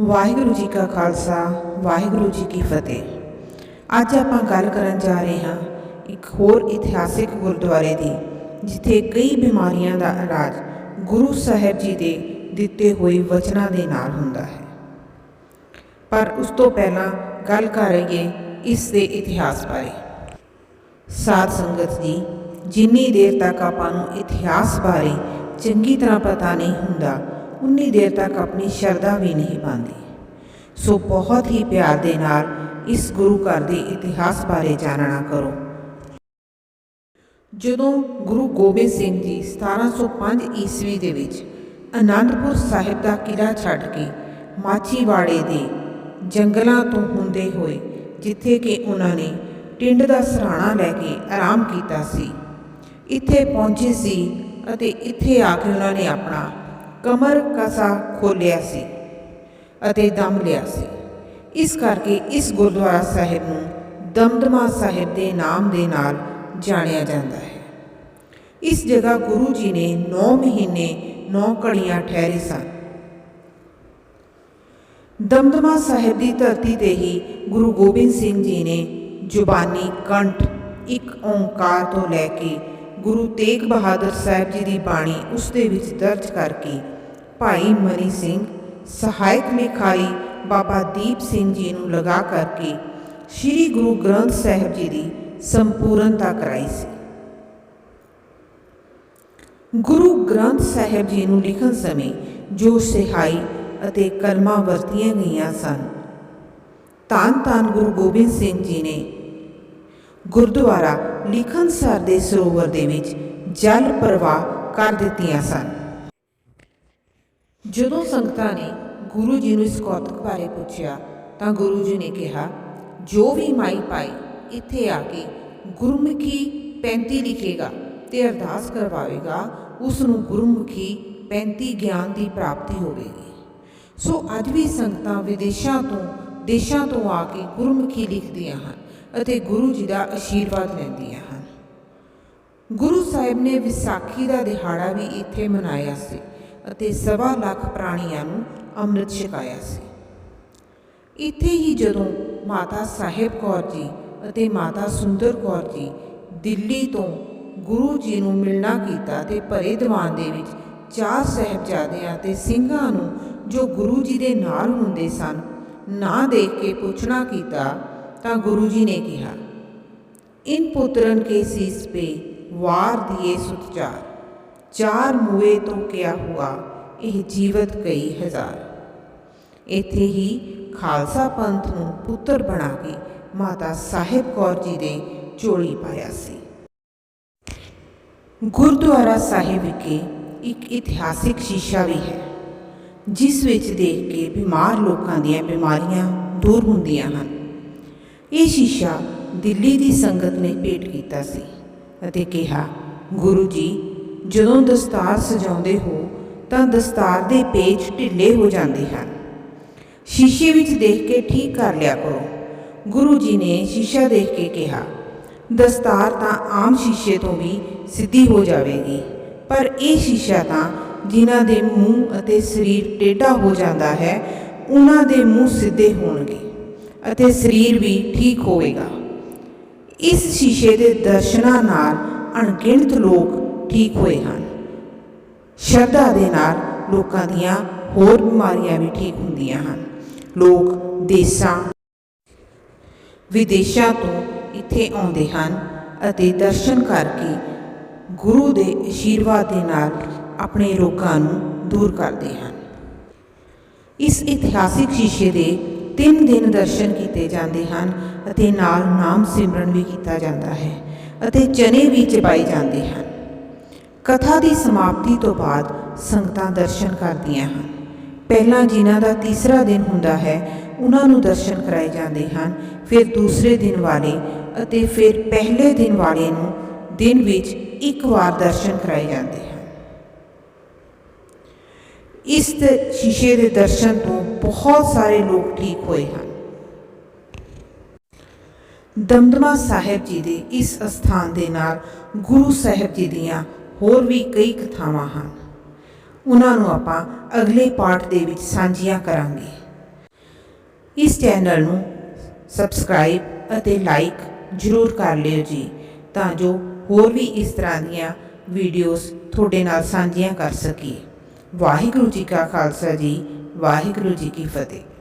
ਵਾਹਿਗੁਰੂ ਜੀ ਕਾ ਖਾਲਸਾ, ਵਾਹਿਗੁਰੂ ਜੀ ਕੀ ਫਤਿਹ। ਅੱਜ ਆਪਾਂ ਗੱਲ ਕਰਨ ਜਾ ਰਹੇ ਹਾਂ ਇੱਕ ਹੋਰ ਇਤਿਹਾਸਿਕ ਗੁਰਦੁਆਰੇ ਦੀ, ਜਿੱਥੇ ਕਈ ਬਿਮਾਰੀਆਂ ਦਾ ਇਲਾਜ ਗੁਰੂ ਸਾਹਿਬ ਜੀ ਦੇ ਦਿੱਤੇ ਹੋਏ ਵਚਨਾਂ ਦੇ ਨਾਲ ਹੁੰਦਾ ਹੈ। ਪਰ ਉਸ ਤੋਂ ਪਹਿਲਾਂ ਗੱਲ ਕਰਾਂਗੇ ਇਸ ਦੇ ਇਤਿਹਾਸ ਬਾਰੇ। ਸਾਧ ਸੰਗਤ ਜੀ, ਜਿੰਨੀ ਦੇਰ ਤੱਕ ਆਪਾਂ ਨੂੰ ਇਤਿਹਾਸ ਬਾਰੇ ਚੰਗੀ ਤਰ੍ਹਾਂ ਪਤਾ ਨਹੀਂ ਹੁੰਦਾ ਉਨੀ ਦੇਰ ਤੱਕ ਆਪਣੀ ਸ਼ਰਧਾ ਵੀ ਨਹੀਂ ਪਾਉਂਦੀ। ਸੋ ਬਹੁਤ ਹੀ ਪਿਆਰ ਦੇ ਨਾਲ ਇਸ ਗੁਰੂ ਘਰ ਦੇ ਇਤਿਹਾਸ ਬਾਰੇ ਜਾਣਨਾ ਕਰੋ। ਜਦੋਂ ਗੁਰੂ ਗੋਬਿੰਦ ਸਿੰਘ ਜੀ 1705 ਈਸਵੀ ਦੇ ਵਿੱਚ ਅਨੰਦਪੁਰ ਸਾਹਿਬ ਦਾ ਕਿਲਾ ਛੱਡ ਕੇ ਮਾਚੀਵਾੜੇ ਦੇ ਜੰਗਲਾਂ ਤੋਂ ਹੁੰਦੇ ਹੋਏ, ਜਿੱਥੇ ਕਿ ਉਹਨਾਂ ਨੇ ਟਿੰਡ ਦਾ ਸਰਾਣਾ ਲੈ ਕੇ ਆਰਾਮ ਕੀਤਾ ਸੀ, ਇੱਥੇ ਪਹੁੰਚੇ ਸੀ ਅਤੇ ਇੱਥੇ ਆ ਕੇ ਉਹਨਾਂ ਨੇ ਆਪਣਾ ਕਮਰ ਕਸਾ ਖੋਲਿਆ ਸੀ ਅਤੇ ਦਮ ਲਿਆ ਸੀ। ਇਸ ਕਰਕੇ ਇਸ ਗੁਰਦੁਆਰਾ ਸਾਹਿਬ ਨੂੰ ਦਮਦਮਾ ਸਾਹਿਬ ਦੇ ਨਾਮ ਦੇ ਨਾਲ ਜਾਣਿਆ ਜਾਂਦਾ ਹੈ। ਇਸ ਜਗ੍ਹਾ ਗੁਰੂ ਜੀ ਨੇ 9 ਮਹੀਨੇ 9 ਘੜੀਆਂ ਠਹਿਰੇ ਸਨ। ਦਮਦਮਾ ਸਾਹਿਬ ਦੀ ਧਰਤੀ ਤੇ ਹੀ ਗੁਰੂ ਗੋਬਿੰਦ ਸਿੰਘ ਜੀ ਨੇ ਜ਼ੁਬਾਨੀ ਕੰਠ ਇੱਕ ਓੰਕਾਰ ਤੋਂ ਲੈ ਕੇ ਗੁਰੂ ਤੇਗ ਬਹਾਦਰ ਸਾਹਿਬ ਜੀ ਦੀ ਬਾਣੀ ਉਸ ਦੇ ਵਿੱਚ ਦਰਜ ਕਰਕੇ ਭਾਈ ਮਨੀ ਸਿੰਘ, ਸਹਾਇਕ ਲਿਖਾਰੀ ਬਾਬਾ ਦੀਪ ਸਿੰਘ ਜੀ ਨੂੰ ਲਗਾ ਕਰਕੇ ਸ੍ਰੀ ਗੁਰੂ ਗ੍ਰੰਥ ਸਾਹਿਬ ਜੀ ਦੀ ਸੰਪੂਰਨਤਾ ਕਰਾਈ ਸੀ। ਗੁਰੂ ਗ੍ਰੰਥ ਸਾਹਿਬ ਜੀ ਨੂੰ ਲਿਖਣ ਸਮੇਂ ਜੋ ਸਿਹਾਈ ਅਤੇ ਕਲਮਾਂ ਵਰਤੀਆਂ ਗਈਆਂ ਸਨ, ਧੰਨ ਧੰਨ ਗੁਰੂ ਗੋਬਿੰਦ ਸਿੰਘ ਜੀ ਨੇ ਗੁਰਦੁਆਰਾ ਲਿਖਣਸਰ ਦੇ ਸਰੋਵਰ ਦੇ ਵਿੱਚ ਜਲ ਪ੍ਰਵਾਹ ਕਰ ਦਿੱਤੀਆਂ ਸਨ। ਜਦੋਂ ਸੰਗਤਾਂ ਨੇ ਗੁਰੂ ਜੀ ਨੂੰ ਇਸ ਕੌਤਕ ਬਾਰੇ ਪੁੱਛਿਆ, ਤਾਂ ਗੁਰੂ ਜੀ ਨੇ ਕਿਹਾ, ਜੋ ਵੀ ਮਾਈ ਪਾਈ ਇੱਥੇ ਆ ਕੇ ਗੁਰਮੁਖੀ 35 ਲਿਖੇਗਾ ਤੇ ਅਰਦਾਸ ਕਰਵਾਵੇਗਾ, ਉਸ ਨੂੰ ਗੁਰਮੁਖੀ 35 ਗਿਆਨ ਦੀ ਪ੍ਰਾਪਤੀ ਹੋਵੇਗੀ। ਸੋ ਅੱਜ ਵੀ ਸੰਗਤਾਂ ਵਿਦੇਸ਼ਾਂ ਤੋਂ, ਦੇਸ਼ਾਂ ਤੋਂ ਆ ਕੇ ਗੁਰਮੁਖੀ ਲਿਖਦੀਆਂ ਹਨ ਅਤੇ ਗੁਰੂ ਜੀ ਦਾ ਆਸ਼ੀਰਵਾਦ ਲੈਂਦੀਆਂ ਹਨ। ਗੁਰੂ ਸਾਹਿਬ ਨੇ ਵਿਸਾਖੀ ਦਾ ਦਿਹਾੜਾ ਵੀ ਇੱਥੇ ਮਨਾਇਆ ਸੀ। ਅਤੇ ਸਵਾ ਲੱਖ ਪ੍ਰਾਣੀਆਂ ਨੂੰ ਅੰਮ੍ਰਿਤ ਛਕਾਇਆ ਸੀ। ਇੱਥੇ ਹੀ ਜਦੋਂ ਮਾਤਾ ਸਾਹਿਬ ਕੌਰ ਜੀ ਅਤੇ ਮਾਤਾ ਸੁੰਦਰ ਕੌਰ ਜੀ ਦਿੱਲੀ ਤੋਂ ਗੁਰੂ ਜੀ ਨੂੰ ਮਿਲਣਾ ਕੀਤਾ ਤੇ ਭਰੇ ਦੀਵਾਨ ਦੇ ਵਿੱਚ ਚਾਰ ਸਹਿਬਜ਼ਾਦਿਆਂ ਤੇ ਸਿੰਘਾਂ ਨੂੰ ਜੋ ਗੁਰੂ ਜੀ ਦੇ ਨਾਲ ਹੁੰਦੇ ਸਨ, ਨਾ ਦੇਖ ਕੇ ਪੁੱਛਣਾ ਕੀਤਾ ਤਾਂ ਗੁਰੂ ਜੀ ਨੇ ਕਿਹਾ, ਇਨ ਪੁੱਤਰਨ ਕੇ ਸੀਸ ਪੇ ਵਾਰ ਦਿਏ ਸੁਤਚਾਰ। ਚਾਰ ਮੂਏ ਤੋਂ ਕਿਆ ਹੁਆ, ਇਹ ਜੀਵਤ ਕਈ ਹਜ਼ਾਰ। ਇੱਥੇ ਹੀ ਖਾਲਸਾ ਪੰਥ ਨੂੰ ਪੁੱਤਰ ਬਣਾ ਕੇ ਮਾਤਾ ਸਾਹਿਬ ਕੌਰ ਜੀ ਦੇ ਚੋਲੀ ਪਾਇਆ ਸੀ। ਗੁਰਦੁਆਰਾ ਸਾਹਿਬ ਵਿਖੇ ਇੱਕ ਇਤਿਹਾਸਿਕ ਸ਼ੀਸ਼ਾ ਵੀ ਹੈ, ਜਿਸ ਵਿੱਚ ਦੇਖ ਕੇ ਬਿਮਾਰ ਲੋਕਾਂ ਦੀਆਂ ਬਿਮਾਰੀਆਂ ਦੂਰ ਹੁੰਦੀਆਂ ਹਨ। ਇਹ ਸ਼ੀਸ਼ਾ ਦਿੱਲੀ ਦੀ ਸੰਗਤ ਨੇ ਭੇਟ ਕੀਤਾ ਸੀ ਅਤੇ ਕਿਹਾ, ਗੁਰੂ ਜੀ ਜਦੋਂ ਦਸਤਾਰ ਸਜਾਉਂਦੇ ਹੋ, ਤਾਂ ਦਸਤਾਰ ਦੇ ਪੇਚ ਢਿੱਲੇ ਹੋ ਜਾਂਦੇ ਹਨ। ਸ਼ੀਸ਼ੇ ਵਿੱਚ ਦੇਖ ਕੇ ਠੀਕ ਕਰ ਲਿਆ ਕਰੋ। ਗੁਰੂ ਜੀ ਨੇ ਸ਼ੀਸ਼ਾ ਦੇਖ ਕੇ ਕਿਹਾ, ਦਸਤਾਰ ਤਾਂ ਆਮ ਸ਼ੀਸ਼ੇ ਤੋਂ ਵੀ ਸਿੱਧੀ ਹੋ ਜਾਵੇਗੀ, ਪਰ ਇਹ ਸ਼ੀਸ਼ਾ ਤਾਂ ਜਿਨ੍ਹਾਂ ਦੇ ਮੂੰਹ ਅਤੇ ਸਰੀਰ ਟੇਢਾ ਹੋ ਜਾਂਦਾ ਹੈ ਉਹਨਾਂ ਦੇ ਮੂੰਹ ਸਿੱਧੇ ਹੋਣਗੇ ਅਤੇ ਸਰੀਰ ਵੀ ਠੀਕ ਹੋਵੇਗਾ। ਇਸ ਸ਼ੀਸ਼ੇ ਦੇ ਦਰਸ਼ਨਾਂ ਨਾਲ ਅਣਗਿਣਤ ਲੋਕ ਠੀਕ ਹੋਏ ਹਨ। ਸ਼ਰਧਾ ਦੇ ਨਾਲ ਲੋਕਾਂ ਦੀਆਂ ਹੋਰ ਬਿਮਾਰੀਆਂ ਵੀ ਠੀਕ ਹੁੰਦੀਆਂ ਹਨ। ਲੋਕ ਦੇਸਾਂ, ਵਿਦੇਸ਼ਾਂ ਤੋਂ ਇੱਥੇ ਆਉਂਦੇ ਹਨ ਅਤੇ ਦਰਸ਼ਨ ਕਰਕੇ ਗੁਰੂ ਦੇ ਆਸ਼ੀਰਵਾਦ ਦੇ ਨਾਲ ਆਪਣੇ ਰੋਗਾਂ ਨੂੰ ਦੂਰ ਕਰਦੇ ਹਨ। ਇਸ ਇਤਿਹਾਸਿਕ ਸ਼ੀਸ਼ੇ ਦੇ ਤਿੰਨ ਦਿਨ ਦਰਸ਼ਨ ਕੀਤੇ ਜਾਂਦੇ ਹਨ ਅਤੇ ਨਾਲ ਨਾਮ ਸਿਮਰਨ ਵੀ ਕੀਤਾ ਜਾਂਦਾ ਹੈ ਅਤੇ ਚਨੇ ਵੀ ਚਬਾਏ ਜਾਂਦੇ ਹਨ। ਕਥਾ ਦੀ ਸਮਾਪਤੀ ਤੋਂ ਬਾਅਦ ਸੰਗਤਾਂ ਦਰਸ਼ਨ ਕਰਦੀਆਂ ਹਨ। ਪਹਿਲਾਂ ਜਿਨ੍ਹਾਂ ਦਾ ਤੀਸਰਾ ਦਿਨ ਹੁੰਦਾ ਹੈ, ਉਹਨਾਂ ਨੂੰ ਦਰਸ਼ਨ ਕਰਾਏ ਜਾਂਦੇ ਹਨ। ਫਿਰ ਦੂਸਰੇ ਦਿਨ ਵਾਲੇ ਅਤੇ ਫਿਰ ਪਹਿਲੇ ਦਿਨ ਵਾਲੇ ਨੂੰ ਦਿਨ ਵਿੱਚ ਇੱਕ ਵਾਰ ਦਰਸ਼ਨ ਕਰਾਏ ਜਾਂਦੇ ਹਨ। ਇਸ ਸ਼ੀਸ਼ੇ ਦੇ ਦਰਸ਼ਨ ਤੋਂ ਬਹੁਤ ਸਾਰੇ ਲੋਕ ਠੀਕ ਹੋਏ ਹਨ। ਦਮਦਮਾ ਸਾਹਿਬ ਜੀ ਦੇ ਇਸ ਅਸਥਾਨ ਦੇ ਨਾਲ ਗੁਰੂ ਸਾਹਿਬ ਜੀ ਦੀਆਂ ਹੋਰ ਵੀ ਕਈ ਕਥਾਵਾਂ ਹਨ। ਉਹਨਾਂ ਨੂੰ ਆਪਾਂ ਅਗਲੇ ਪਾਠ ਦੇ ਵਿੱਚ ਸਾਂਝੀਆਂ ਕਰਾਂਗੇ। ਇਸ ਚੈਨਲ ਨੂੰ ਸਬਸਕ੍ਰਾਈਬ ਅਤੇ ਲਾਈਕ ਜ਼ਰੂਰ ਕਰ ਲਿਓ ਜੀ, ਤਾਂ ਜੋ ਹੋਰ ਵੀ ਇਸ ਤਰ੍ਹਾਂ ਦੀਆਂ ਵੀਡੀਓਜ਼ ਤੁਹਾਡੇ ਨਾਲ ਸਾਂਝੀਆਂ ਕਰ ਸਕੀਏ। ਵਾਹਿਗੁਰੂ ਜੀ ਕਾ ਖਾਲਸਾ ਜੀ, ਵਾਹਿਗੁਰੂ ਜੀ ਕੀ ਫਤਿਹ।